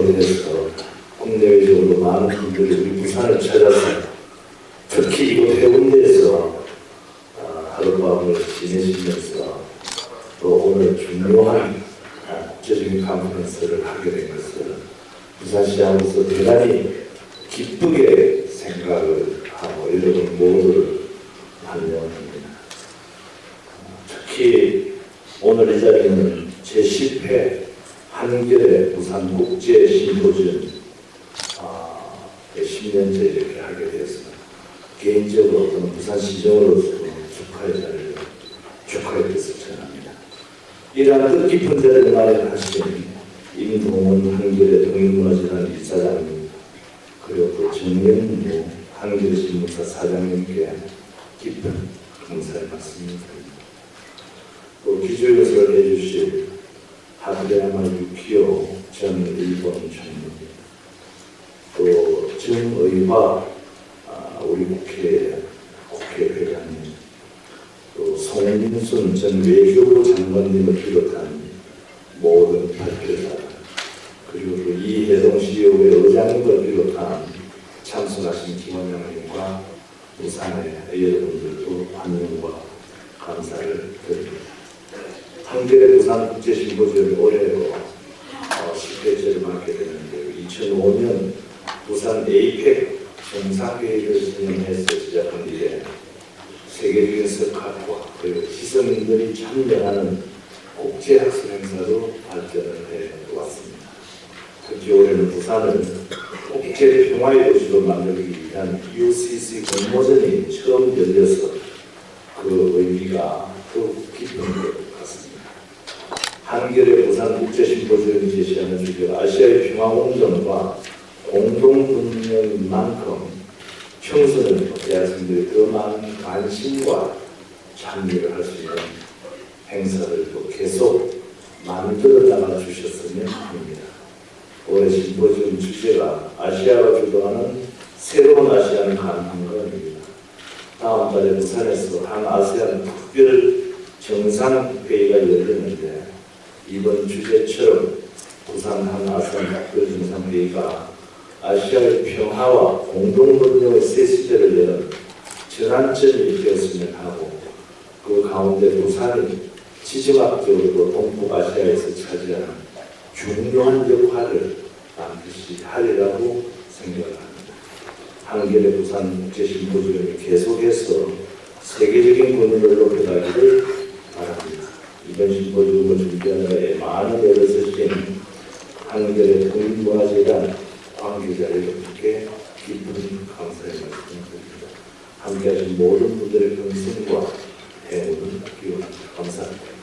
그래서 국내외적으로 많은 분들이 우리 부산을 찾아서 특히 이곳 해운대에서 아, 하룻밤을 지내시면서 또 오늘 중요한 아, 국제적인 컨퍼런스를 하게 된 것을 부산시장으로서 대단히 기쁘게 생각을 하고 여러분 모두를 환영합니다. 아, 특히 오늘 이 자리는 제10회 한겨레 부산국제심포지움 아, 10년째 이렇게 하게 되어서 개인적으로 또는 부산 시정으로서 축하의 자리를 축하의 뜻을 전합니다. 이러한 뜻깊은 자리를 마련하신 임동원 한겨레 동인문화재단 이사장님 그리고 또 정영무 한겨레 신문사 사장님께 깊은 감사의 말씀을 드립니다. 또 기조연설을 해주실 하드야마 유키오 전 일본 총리 또 정의화 아, 우리 국회 국회의장님 또 송민순 전 외교부 장관님을 비롯한 모든 발표자 그리고 또 이혜동 CEO의 의장님을 비롯한 참석하신 김원영님과 부산의 여러분들도 환영과 감사를 드립니다. 한겨레 부산 국제심포지움이 올해로 어, 10회째를 맞게 되는데 2005년 부산 에이펙 정상회의를 진행해서 시작한 뒤에 세계적인 석학과 그리고 시선인들이 참여하는 국제학술 행사로 발전을 해왔습니다. 특히 올해는 부산을 국제 평화의 도시로 만들기 위한 UCC 공모전이 처음 열려서 그 의미가 더욱 깊은 것 같습니다. 한겨레 부산 국제심포지움이 제시하는 주제가 아시아의 평화공정과 공동분명인 만큼 청소년 대학생들이 더 많은 관심과 참여를 할 수 있는 행사를 또 계속 만들어 나가 주셨으면 합니다. 올해 심포지움 주제가 아시아가 주도하는 새로운 아시아는 가능한 것입니다. 다음 달에 부산에서 한 아세안 특별 정상회의가 열리는데 이번 주제처럼 부산 한 아세안 특별 정상회의가 아시아의 평화와 공동번영의 새 시대를 여는 전환점이 되었으면 하고 그 가운데 부산이 지정학적으로 동북아시아에서 차지하는 중요한 역할을 반드시 하리라고 생각합니다. 한겨레 부산 국제심포지움이 계속해서 세계적인 권위를 높여가기를 2015 주거준비위원회 많은 애를 쓰신 한결의 동부화재단 광주자를 이렇게 깊은 감사의 말씀을 드립니다. 함께하신 모든 분들의 경선과 대우를 기원합니다. 감사합니다.